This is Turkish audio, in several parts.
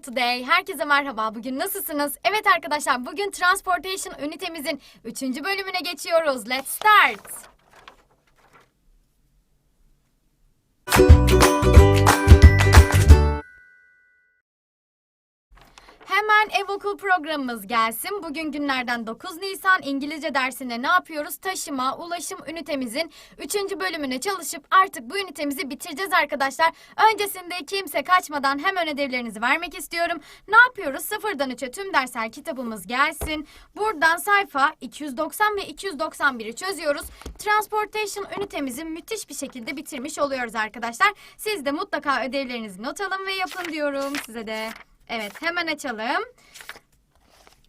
Today. Herkese merhaba. Bugün nasılsınız? Evet arkadaşlar, bugün Transportation ünitemizin 3. bölümüne geçiyoruz. Let's start. Hemen ev okul programımız gelsin. Bugün günlerden 9 Nisan İngilizce dersinde ne yapıyoruz? Taşıma, ulaşım ünitemizin 3. bölümüne çalışıp artık bu ünitemizi bitireceğiz arkadaşlar. Öncesinde kimse kaçmadan hemen ödevlerinizi vermek istiyorum. Ne yapıyoruz? Sıfırdan 3'e tüm dersler kitabımız gelsin. Buradan sayfa 290 ve 291'i çözüyoruz. Transportation ünitemizi müthiş bir şekilde bitirmiş oluyoruz arkadaşlar. Siz de mutlaka ödevlerinizi not alın ve yapın diyorum size de. Evet hemen açalım.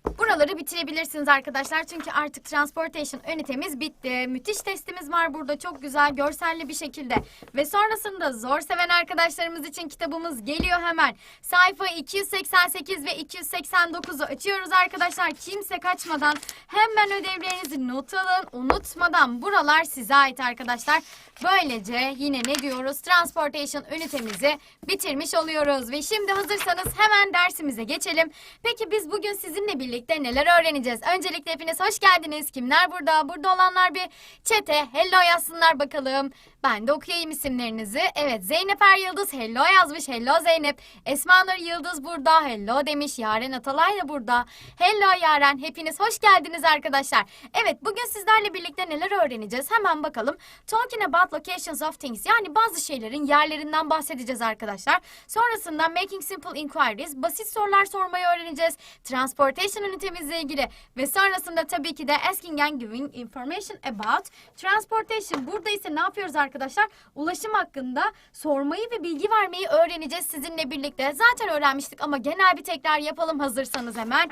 Buraları bitirebilirsiniz arkadaşlar çünkü artık transportation ünitemiz bitti. Müthiş testimiz var burada çok güzel görselli bir şekilde. Ve sonrasında zor seven arkadaşlarımız için kitabımız geliyor hemen. Sayfa 288 ve 289'u açıyoruz arkadaşlar. Kimse kaçmadan hemen ödevlerinizi not alın. Unutmadan buralar size ait arkadaşlar. Böylece yine ne diyoruz? Transportation ünitemizi bitirmiş oluyoruz. Ve şimdi hazırsanız hemen dersimize geçelim. Peki biz bugün sizinle birlikte neler öğreneceğiz? Öncelikle hepiniz hoş geldiniz. Kimler burada? Burada olanlar bir çete hello yazsınlar bakalım. Ben de okuyayım isimlerinizi. Evet Zeynep Er Yıldız hello yazmış. Hello Zeynep. Esma Nur Yıldız burada. Hello demiş. Yaren Atalay da burada. Hello Yaren. Hepiniz hoş geldiniz arkadaşlar. Evet bugün sizlerle birlikte neler öğreneceğiz? Hemen bakalım. Talking about locations of things. Yani bazı şeylerin yerlerinden bahsedeceğiz arkadaşlar. Sonrasında making simple inquiries. Basit sorular sormayı öğreneceğiz. Transportation ünitemizle ilgili. Ve sonrasında tabii ki de asking and giving information about transportation. Burada ise ne yapıyoruz arkadaşlar? Ulaşım hakkında sormayı ve bilgi vermeyi öğreneceğiz sizinle birlikte. Zaten öğrenmiştik ama genel bir tekrar yapalım hazırsanız hemen.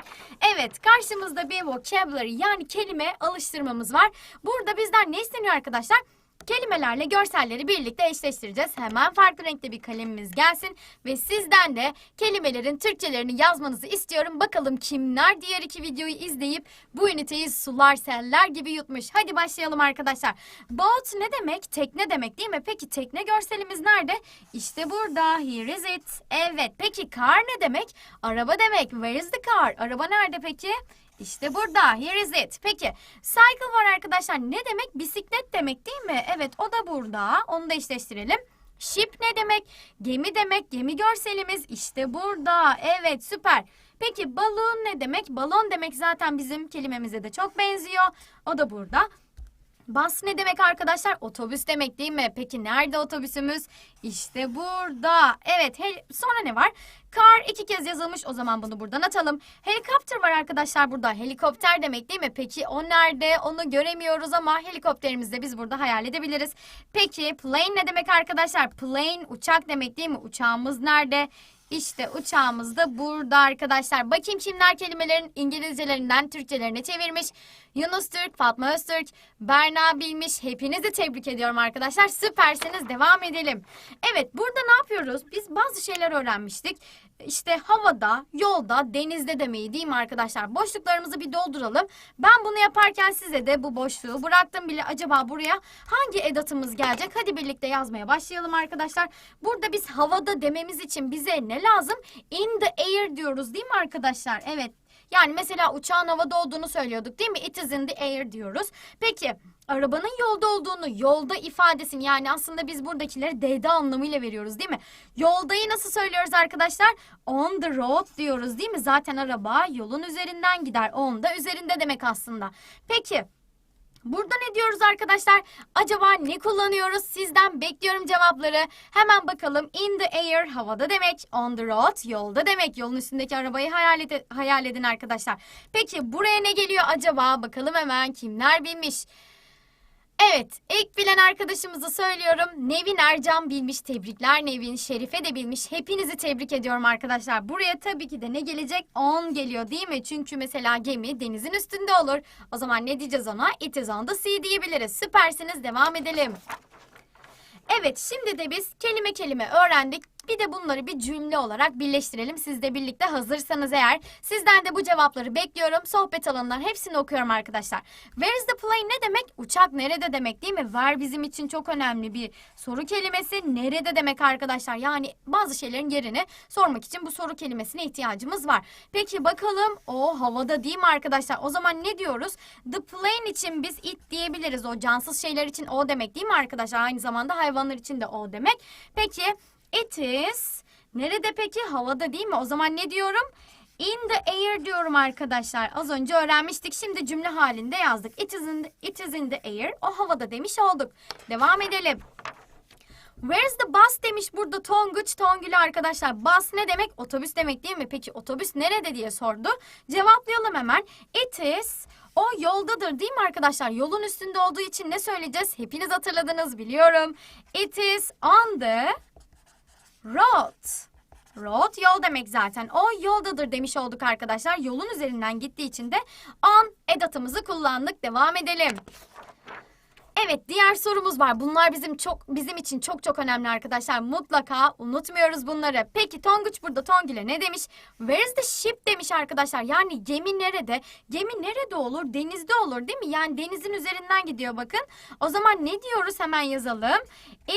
Evet karşımızda bir vocabulary yani kelime alıştırmamız var. Burada bizden ne isteniyor arkadaşlar? Kelimelerle görselleri birlikte eşleştireceğiz. Hemen farklı renkte bir kalemimiz gelsin ve sizden de kelimelerin Türkçelerini yazmanızı istiyorum. Bakalım kimler diğer iki videoyu izleyip bu üniteyi sular seller gibi yutmuş. Hadi başlayalım arkadaşlar. Boat ne demek? Tekne demek değil mi? Peki tekne görselimiz nerede? İşte burada. Here is it. Evet. Peki car ne demek? Araba demek. Where is the car? Araba nerede peki? İşte burada. Here is it. Peki cycle var arkadaşlar. Ne demek? Bisiklet demek değil mi? Evet o da burada. Onu da eşleştirelim. Ship ne demek? Gemi demek. Gemi görselimiz işte burada. Evet süper. Peki balon ne demek? Balon demek zaten bizim kelimemize de çok benziyor. O da burada. Bus ne demek arkadaşlar? Otobüs demek değil mi? Peki nerede otobüsümüz? İşte burada. Evet. hel- sonra ne var? Car iki kez yazılmış. O zaman bunu buradan atalım. Helikopter var arkadaşlar burada. Helikopter demek değil mi? Peki o nerede? Onu göremiyoruz ama helikopterimizi de biz burada hayal edebiliriz. Peki plane ne demek arkadaşlar? Plane uçak demek değil mi? Uçağımız nerede? İşte uçağımız da burada arkadaşlar. Bakayım kimler kelimelerin İngilizcelerinden Türkçelerine çevirmiş. Yunus Türk, Fatma Öztürk, Berna Bilmiş. Hepinizi tebrik ediyorum arkadaşlar. Süpersiniz. Devam edelim. Evet burada ne yapıyoruz? Biz bazı şeyler öğrenmiştik. İşte havada, yolda, denizde demeyi değil mi arkadaşlar? Boşluklarımızı bir dolduralım. Ben bunu yaparken size de bu boşluğu bıraktım bile. Acaba buraya hangi edatımız gelecek? Hadi birlikte yazmaya başlayalım arkadaşlar. Burada biz havada dememiz için bize ne lazım? In the air diyoruz değil mi arkadaşlar? Evet. Yani mesela uçağın havada olduğunu söylüyorduk değil mi? It is in the air diyoruz. Peki arabanın yolda olduğunu, yolda ifadesini yani aslında biz buradakileri D'de anlamıyla veriyoruz değil mi? Yoldayı nasıl söylüyoruz arkadaşlar? On the road diyoruz değil mi? Zaten araba yolun üzerinden gider. On da üzerinde demek aslında. Peki Burada ne diyoruz arkadaşlar? Acaba ne kullanıyoruz? Sizden bekliyorum cevapları. Hemen bakalım. In the air havada demek. On the road yolda demek. Yolun üstündeki arabayı hayal, ede- hayal edin arkadaşlar. Peki buraya ne geliyor acaba? Bakalım hemen kimler bilmiş. Evet, ilk bilen arkadaşımızı söylüyorum. Nevin Ercan bilmiş. Tebrikler Nevin. Şerife de bilmiş. Hepinizi tebrik ediyorum arkadaşlar. Buraya tabii ki de ne gelecek? On geliyor değil mi? Çünkü mesela gemi denizin üstünde olur. O zaman ne diyeceğiz ona? It is on the sea diyebiliriz. Süpersiniz. Devam edelim. Evet, şimdi de biz kelime kelime öğrendik. Bir de bunları bir cümle olarak birleştirelim. Siz de birlikte hazırsanız eğer. Sizden de bu cevapları bekliyorum. Sohbet alanından hepsini okuyorum arkadaşlar. Where is the plane ne demek? Uçak nerede demek değil mi? Where bizim için çok önemli bir soru kelimesi. Nerede demek arkadaşlar? Yani bazı şeylerin yerini sormak için bu soru kelimesine ihtiyacımız var. Peki bakalım o havada değil mi arkadaşlar? O zaman ne diyoruz? The plane için biz it diyebiliriz. O cansız şeyler için o demek değil mi arkadaşlar? Aynı zamanda hayvanlar için de o demek. Peki it is nerede peki? Havada değil mi? O zaman ne diyorum? In the air diyorum arkadaşlar. Az önce öğrenmiştik. Şimdi cümle halinde yazdık. It is in the, it is in the air. O havada demiş olduk. Devam edelim. Where's the bus demiş burada Tonguç Tongül'ü arkadaşlar. Bus ne demek? Otobüs demek değil mi? Peki otobüs nerede diye sordu. Cevaplayalım hemen. It is o yoldadır değil mi arkadaşlar? Yolun üstünde olduğu için ne söyleyeceğiz? Hepiniz hatırladınız biliyorum. It is on the road. Road yol demek zaten. O yoldadır demiş olduk arkadaşlar. Yolun üzerinden gittiği için de on edatımızı kullandık. Devam edelim. Evet, diğer sorumuz var. Bunlar bizim çok bizim için çok çok önemli arkadaşlar. Mutlaka unutmuyoruz bunları. Peki Tonguç burada Tongül'e ne demiş? Where is the ship demiş arkadaşlar. Yani gemi nerede? Gemi nerede olur? Denizde olur değil mi? Yani denizin üzerinden gidiyor bakın. O zaman ne diyoruz hemen yazalım.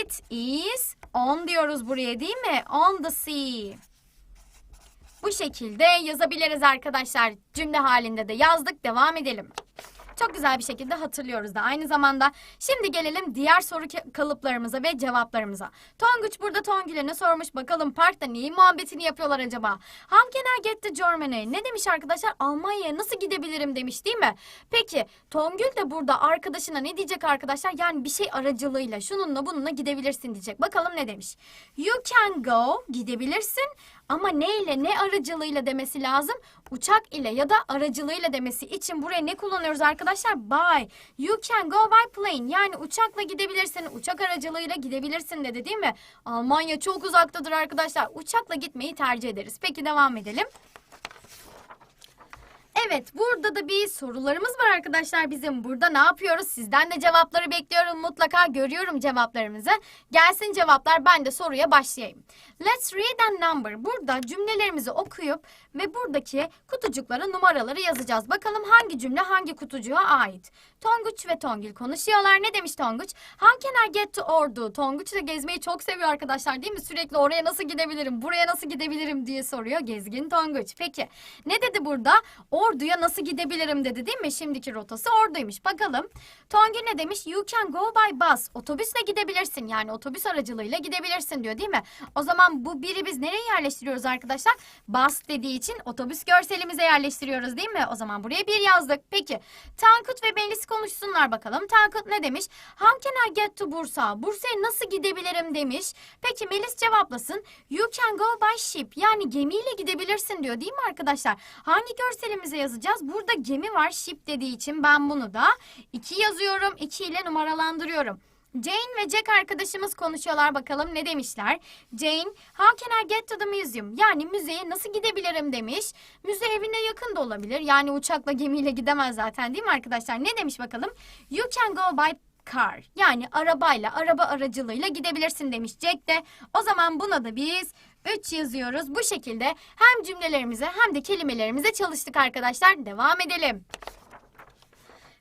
It is on diyoruz buraya değil mi? On the sea. Bu şekilde yazabiliriz arkadaşlar. Cümle halinde de yazdık. Devam edelim. Çok güzel bir şekilde hatırlıyoruz da aynı zamanda. Şimdi gelelim diğer soru kalıplarımıza ve cevaplarımıza. Tonguç burada Tongül'e ne sormuş bakalım parkta neyin muhabbetini yapıyorlar acaba? How can I get to Germany? Ne demiş arkadaşlar? Almanya'ya nasıl gidebilirim demiş değil mi? Peki Tongül de burada arkadaşına ne diyecek arkadaşlar? Yani bir şey aracılığıyla şununla bununla gidebilirsin diyecek. Bakalım ne demiş? You can go gidebilirsin ama neyle ne aracılığıyla demesi lazım? Uçak ile ya da aracılığıyla demesi için buraya ne kullanıyoruz arkadaşlar? By. You can go by plane. Yani uçakla gidebilirsin. Uçak aracılığıyla gidebilirsin dedi değil mi? Almanya çok uzaktadır arkadaşlar. Uçakla gitmeyi tercih ederiz. Peki devam edelim. Evet, burada da bir sorularımız var arkadaşlar bizim. Burada ne yapıyoruz? Sizden de cevapları bekliyorum. Mutlaka görüyorum cevaplarımızı. Gelsin cevaplar, ben de soruya başlayayım. Let's read and number. Burada cümlelerimizi okuyup ve buradaki kutucuklara numaraları yazacağız. Bakalım hangi cümle hangi kutucuğa ait? Tonguç ve Tongül konuşuyorlar. Ne demiş Tonguç? How can I get to Ordu? Tonguç da gezmeyi çok seviyor arkadaşlar değil mi? Sürekli oraya nasıl gidebilirim, buraya nasıl gidebilirim diye soruyor gezgin Tonguç. Peki ne dedi burada? Ordu'ya nasıl gidebilirim dedi değil mi? Şimdiki rotası Ordu'ymuş. Bakalım. Tongül ne demiş? You can go by bus. Otobüsle gidebilirsin. Yani otobüs aracılığıyla gidebilirsin diyor değil mi? O zaman bu biri biz nereye yerleştiriyoruz arkadaşlar? Bus dediği için otobüs görselimize yerleştiriyoruz değil mi? O zaman buraya bir yazdık. Peki. Tankut ve Melis konuşsunlar bakalım. Tankut ne demiş? How can I get to Bursa? Bursa'ya nasıl gidebilirim demiş. Peki Melis cevaplasın. You can go by ship. Yani gemiyle gidebilirsin diyor değil mi arkadaşlar? Hangi görselimize yazacağız? Burada gemi var ship dediği için ben bunu da 2 yazıyorum. 2 ile numaralandırıyorum. Jane ve Jack arkadaşımız konuşuyorlar bakalım ne demişler. Jane, how can I get to the museum? Yani müzeye nasıl gidebilirim demiş. Müze evine yakın da olabilir. Yani uçakla gemiyle gidemez zaten değil mi arkadaşlar? Ne demiş bakalım? You can go by car. Yani arabayla, araba aracılığıyla gidebilirsin demiş Jack de. O zaman buna da biz 3 yazıyoruz. Bu şekilde hem cümlelerimize hem de kelimelerimize çalıştık arkadaşlar. Devam edelim.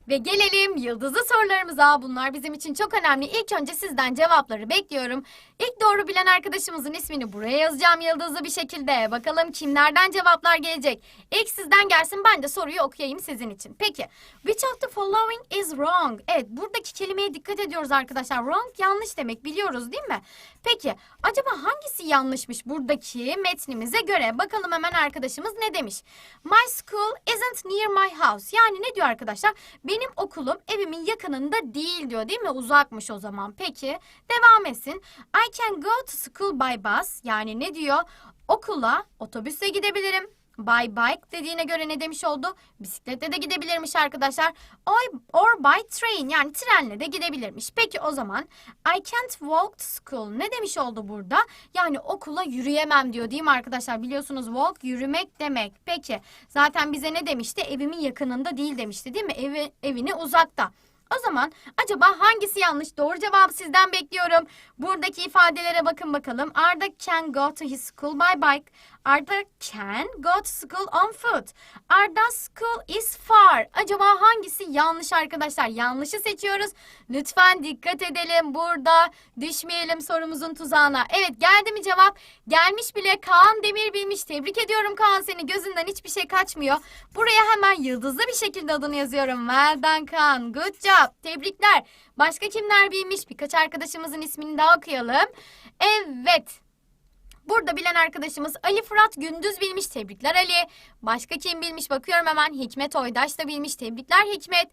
Ve gelelim yıldızlı sorularımıza. Bunlar bizim için çok önemli. İlk önce sizden cevapları bekliyorum. İlk doğru bilen arkadaşımızın ismini buraya yazacağım yıldızlı bir şekilde. Bakalım kimlerden cevaplar gelecek. İlk sizden gelsin ben de soruyu okuyayım sizin için. Peki. Which of the following is wrong? Evet buradaki kelimeye dikkat ediyoruz arkadaşlar. Wrong yanlış demek biliyoruz değil mi? Peki acaba hangisi yanlışmış buradaki metnimize göre? Bakalım hemen arkadaşımız ne demiş? My school isn't near my house. Yani ne diyor arkadaşlar? Benim okulum evimin yakınında değil diyor değil mi? Uzakmış o zaman. Peki devam etsin. I can go to school by bus. Yani ne diyor? Okula otobüsle gidebilirim. By bike dediğine göre ne demiş oldu? Bisikletle de gidebilirmiş arkadaşlar. Or, or by train yani trenle de gidebilirmiş. Peki o zaman I can't walk to school ne demiş oldu burada? Yani okula yürüyemem diyor değil mi arkadaşlar? Biliyorsunuz walk yürümek demek. Peki zaten bize ne demişti? Evimin yakınında değil demişti değil mi? Evi, evini uzakta. O zaman acaba hangisi yanlış? Doğru cevabı sizden bekliyorum. Buradaki ifadelere bakın bakalım. Arda can go to his school by bike. Arda can go to school on foot. Arda school is far. Acaba hangisi yanlış arkadaşlar? Yanlışı seçiyoruz. Lütfen dikkat edelim burada. Düşmeyelim sorumuzun tuzağına. Evet geldi mi cevap? Gelmiş bile Kaan Demir bilmiş. Tebrik ediyorum Kaan seni. Gözünden hiçbir şey kaçmıyor. Buraya hemen yıldızlı bir şekilde adını yazıyorum. Well done Kaan. Good job. Tebrikler. Başka kimler bilmiş? Birkaç arkadaşımızın ismini daha okuyalım. Evet. Burada bilen arkadaşımız Ali Fırat Gündüz bilmiş. Tebrikler Ali. Başka kim bilmiş bakıyorum hemen. Hikmet Oydaş da bilmiş. Tebrikler Hikmet.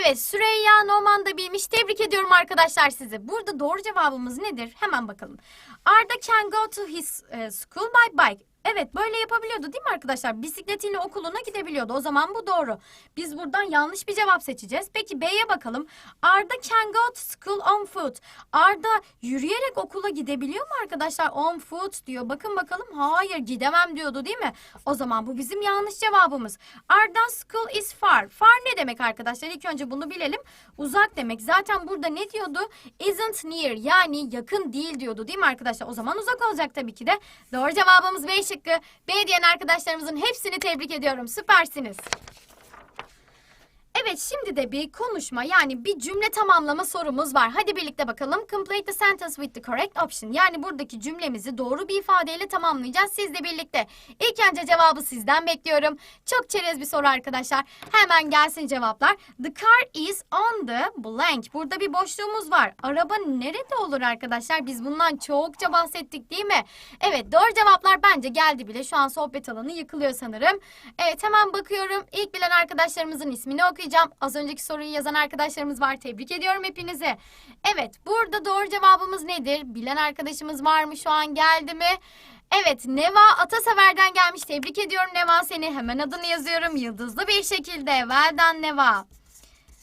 Evet Süreyya Noman da bilmiş. Tebrik ediyorum arkadaşlar sizi. Burada doğru cevabımız nedir? Hemen bakalım. Arda can go to his eh, school by bike. Evet böyle yapabiliyordu değil mi arkadaşlar? Bisikletiyle okuluna gidebiliyordu. O zaman bu doğru. Biz buradan yanlış bir cevap seçeceğiz. Peki B'ye bakalım. Arda can go to school on foot. Arda yürüyerek okula gidebiliyor mu arkadaşlar? On foot diyor. Bakın bakalım. Hayır gidemem diyordu değil mi? O zaman bu bizim yanlış cevabımız. Arda school is far. Far ne demek arkadaşlar? İlk önce bunu bilelim. Uzak demek. Zaten burada ne diyordu? Isn't near yani yakın değil diyordu değil mi arkadaşlar? O zaman uzak olacak tabii ki de. Doğru cevabımız B şıkkı. B diyen arkadaşlarımızın hepsini tebrik ediyorum. Süpersiniz. Evet şimdi de bir konuşma yani bir cümle tamamlama sorumuz var. Hadi birlikte bakalım. Complete the sentence with the correct option. Yani buradaki cümlemizi doğru bir ifadeyle tamamlayacağız sizle birlikte. İlk önce cevabı sizden bekliyorum. Çok çerez bir soru arkadaşlar. Hemen gelsin cevaplar. The car is on the blank. Burada bir boşluğumuz var. Araba nerede olur arkadaşlar? Biz bundan çokça bahsettik değil mi? Evet doğru cevaplar bence geldi bile. Şu an sohbet alanı yıkılıyor sanırım. Evet hemen bakıyorum. İlk bilen arkadaşlarımızın ismini okuyacağım. Az önceki soruyu yazan arkadaşlarımız var. Tebrik ediyorum hepinizi. Evet burada doğru cevabımız nedir? Bilen arkadaşımız var mı? Şu an geldi mi? Evet Neva Atasever'den gelmiş. Tebrik ediyorum Neva seni. Hemen adını yazıyorum. Yıldızlı bir şekilde. Well Neva.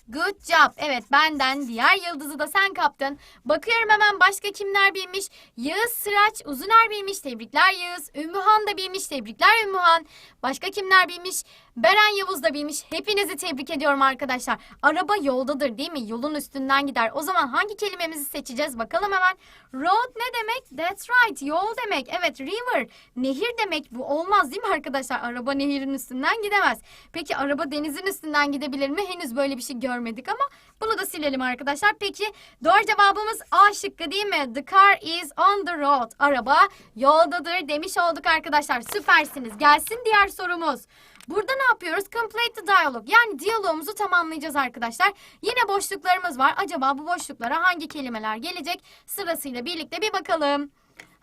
Good job. Evet benden diğer yıldızı da sen kaptın. Bakıyorum hemen başka kimler bilmiş. Yağız Sıraç Uzuner bilmiş. Tebrikler Yağız. Ümmühan da bilmiş. Tebrikler Ümmühan. Başka kimler bilmiş? Beren Yavuz da bilmiş. Hepinizi tebrik ediyorum arkadaşlar. Araba yoldadır değil mi? Yolun üstünden gider. O zaman hangi kelimemizi seçeceğiz? Bakalım hemen. Road ne demek? That's right. Yol demek. Evet river. Nehir demek. Bu olmaz değil mi arkadaşlar? Araba nehirin üstünden gidemez. Peki araba denizin üstünden gidebilir mi? Henüz böyle bir şey görmedik ama bunu da silelim arkadaşlar. Peki doğru cevabımız A şıkkı değil mi? The car is on the road. Araba yoldadır demiş olduk arkadaşlar. Süpersiniz. Gelsin diğer sorumuz. Burada ne yapıyoruz? Complete the dialogue. Yani diyalogumuzu tamamlayacağız arkadaşlar. Yine boşluklarımız var. Acaba bu boşluklara hangi kelimeler gelecek? Sırasıyla birlikte bir bakalım.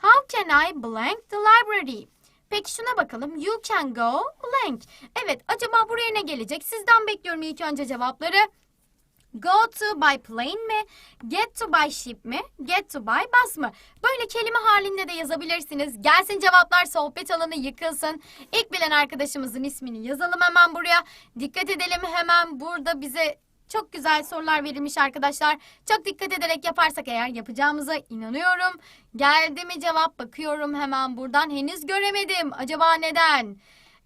How can I blank the library? Peki şuna bakalım. You can go blank. Evet acaba buraya ne gelecek? Sizden bekliyorum ilk önce cevapları. Go to by plane mi? Get to by ship mi? Get to by bus mı? Böyle kelime halinde de yazabilirsiniz. Gelsin cevaplar sohbet alanı yıkılsın. İlk bilen arkadaşımızın ismini yazalım hemen buraya. Dikkat edelim hemen burada bize çok güzel sorular verilmiş arkadaşlar. Çok dikkat ederek yaparsak eğer yapacağımıza inanıyorum. Geldi mi cevap? Bakıyorum hemen buradan. Henüz göremedim. Acaba neden?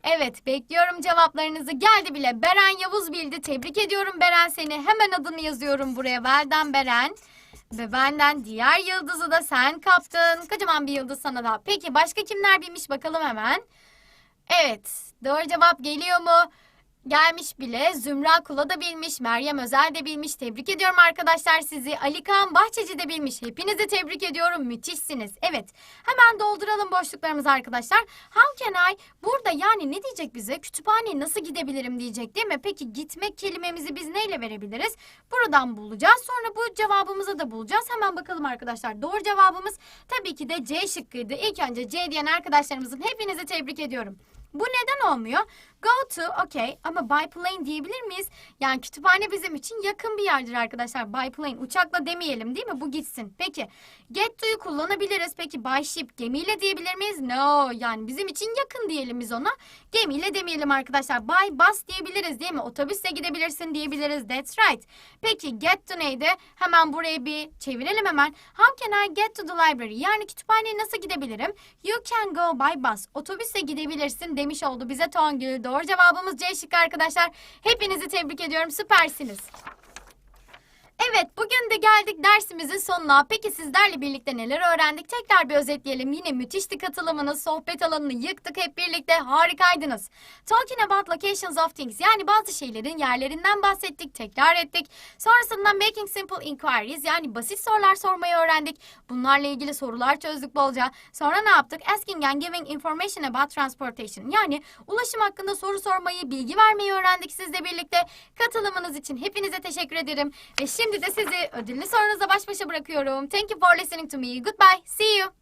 Evet bekliyorum cevaplarınızı. Geldi bile. Beren Yavuz bildi. Tebrik ediyorum Beren seni. Hemen adını yazıyorum buraya. Velden Beren. Ve benden diğer yıldızı da sen kaptın. Kocaman bir yıldız sana da. Peki başka kimler bilmiş bakalım hemen. Evet doğru cevap geliyor mu? Gelmiş bile. Zümra Kula da bilmiş. Meryem Özel de bilmiş. Tebrik ediyorum arkadaşlar sizi. Ali Kaan Bahçeci de bilmiş. Hepinizi tebrik ediyorum. Müthişsiniz. Evet. Hemen dolduralım boşluklarımızı arkadaşlar. How can I? Burada yani ne diyecek bize? Kütüphaneye nasıl gidebilirim diyecek değil mi? Peki gitmek kelimemizi biz neyle verebiliriz? Buradan bulacağız. Sonra bu cevabımızı da bulacağız. Hemen bakalım arkadaşlar. Doğru cevabımız tabii ki de C şıkkıydı. İlk önce C diyen arkadaşlarımızın hepinizi tebrik ediyorum. Bu neden olmuyor? Go to, okay ama by plane diyebilir miyiz? Yani kütüphane bizim için yakın bir yerdir arkadaşlar. By plane, uçakla demeyelim değil mi? Bu gitsin. Peki, get to'yu kullanabiliriz. Peki by ship, gemiyle diyebilir miyiz? No, yani bizim için yakın diyelim biz ona. Gemiyle demeyelim arkadaşlar. By bus diyebiliriz değil mi? Otobüsle gidebilirsin diyebiliriz. That's right. Peki, get to neydi? Hemen buraya bir çevirelim hemen. How can I get to the library? Yani kütüphaneye nasıl gidebilirim? You can go by bus. Otobüsle gidebilirsin demiş oldu bize Tongül. Doğru cevabımız C şıkkı arkadaşlar. Hepinizi tebrik ediyorum. Süpersiniz. Evet, bugün de geldik dersimizin sonuna. Peki sizlerle birlikte neler öğrendik? Tekrar bir özetleyelim. Yine müthişti katılımınız, sohbet alanını yıktık hep birlikte. Harikaydınız. Talking about locations of things yani bazı şeylerin yerlerinden bahsettik, tekrar ettik. Sonrasında making simple inquiries yani basit sorular sormayı öğrendik. Bunlarla ilgili sorular çözdük bolca. Sonra ne yaptık? Asking and giving information about transportation yani ulaşım hakkında soru sormayı, bilgi vermeyi öğrendik sizle birlikte. Katılımınız için hepinize teşekkür ederim. Ve şimdi Şimdi de sizi ödülünü sorunuza baş başa bırakıyorum. Thank you for listening to me. Goodbye. See you.